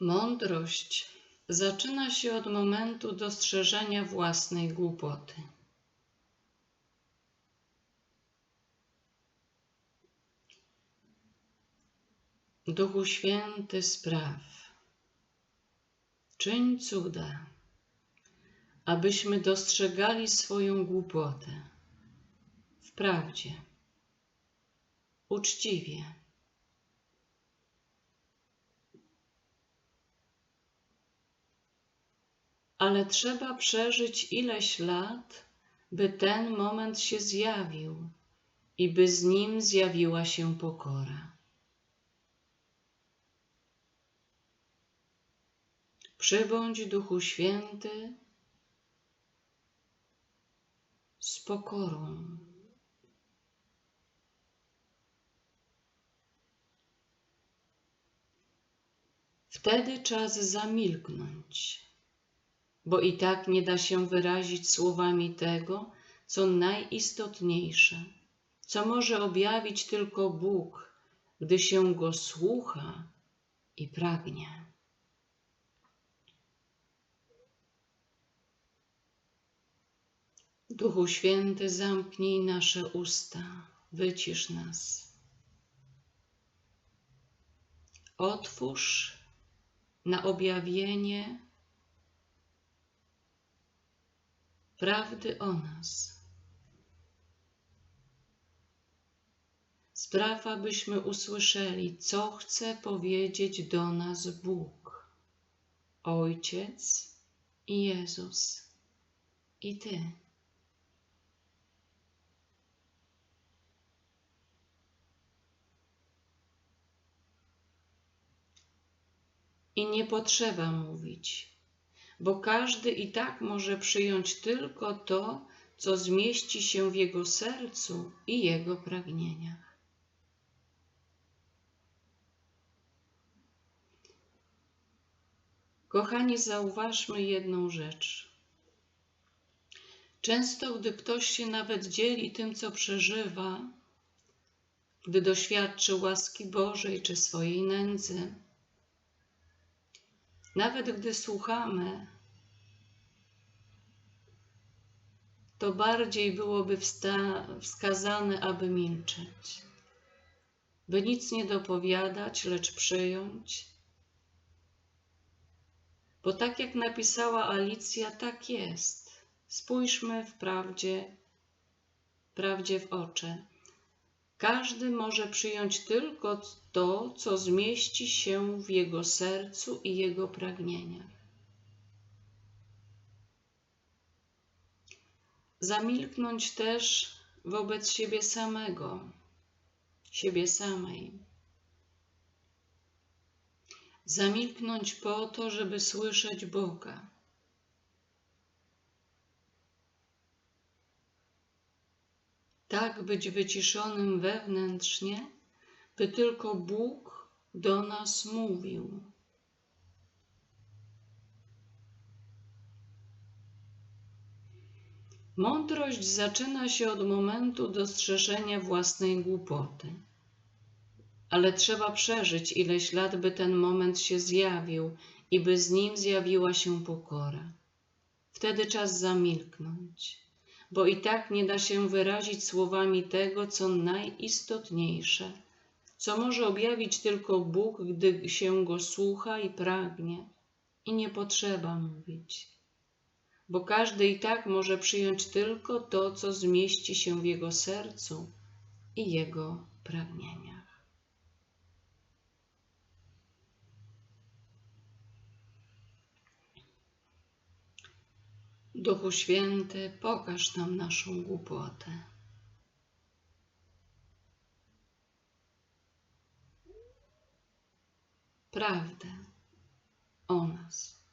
Mądrość zaczyna się od momentu dostrzeżenia własnej głupoty. Duchu Święty spraw, czyń cuda, abyśmy dostrzegali swoją głupotę. W prawdzie, uczciwie ale trzeba przeżyć ileś lat, by ten moment się zjawił i by z nim zjawiła się pokora. Przybądź Duchu Święty z pokorą. Wtedy czas zamilknąć bo i tak nie da się wyrazić słowami tego, co najistotniejsze, co może objawić tylko Bóg, gdy się go słucha i pragnie. Duchu Święty, zamknij nasze usta, wycisz nas. Otwórz na objawienie prawdy o nas. Spraw, abyśmy usłyszeli, co chce powiedzieć do nas Bóg, Ojciec i Jezus i Ty. I nie potrzeba mówić bo każdy i tak może przyjąć tylko to, co zmieści się w jego sercu i jego pragnieniach. Kochani, zauważmy jedną rzecz. Często, gdy ktoś się nawet dzieli tym, co przeżywa, gdy doświadczy łaski Bożej czy swojej nędzy, nawet gdy słuchamy, to bardziej byłoby wskazane, aby milczeć, by nic nie dopowiadać, lecz przyjąć. Bo tak jak napisała Alicja, tak jest. Spójrzmy w prawdzie, prawdzie w oczy. Każdy może przyjąć tylko to, co zmieści się w jego sercu i jego pragnieniach. Zamilknąć też wobec siebie samego, siebie samej. Zamilknąć po to, żeby słyszeć Boga tak być wyciszonym wewnętrznie, by tylko Bóg do nas mówił. Mądrość zaczyna się od momentu dostrzeżenia własnej głupoty. Ale trzeba przeżyć ileś lat, by ten moment się zjawił i by z nim zjawiła się pokora. Wtedy czas zamilknąć bo i tak nie da się wyrazić słowami tego, co najistotniejsze, co może objawić tylko Bóg, gdy się go słucha i pragnie. I nie potrzeba mówić, bo każdy i tak może przyjąć tylko to, co zmieści się w jego sercu i jego pragnienia. Duchu Święty, pokaż nam naszą głupotę. Prawdę o nas.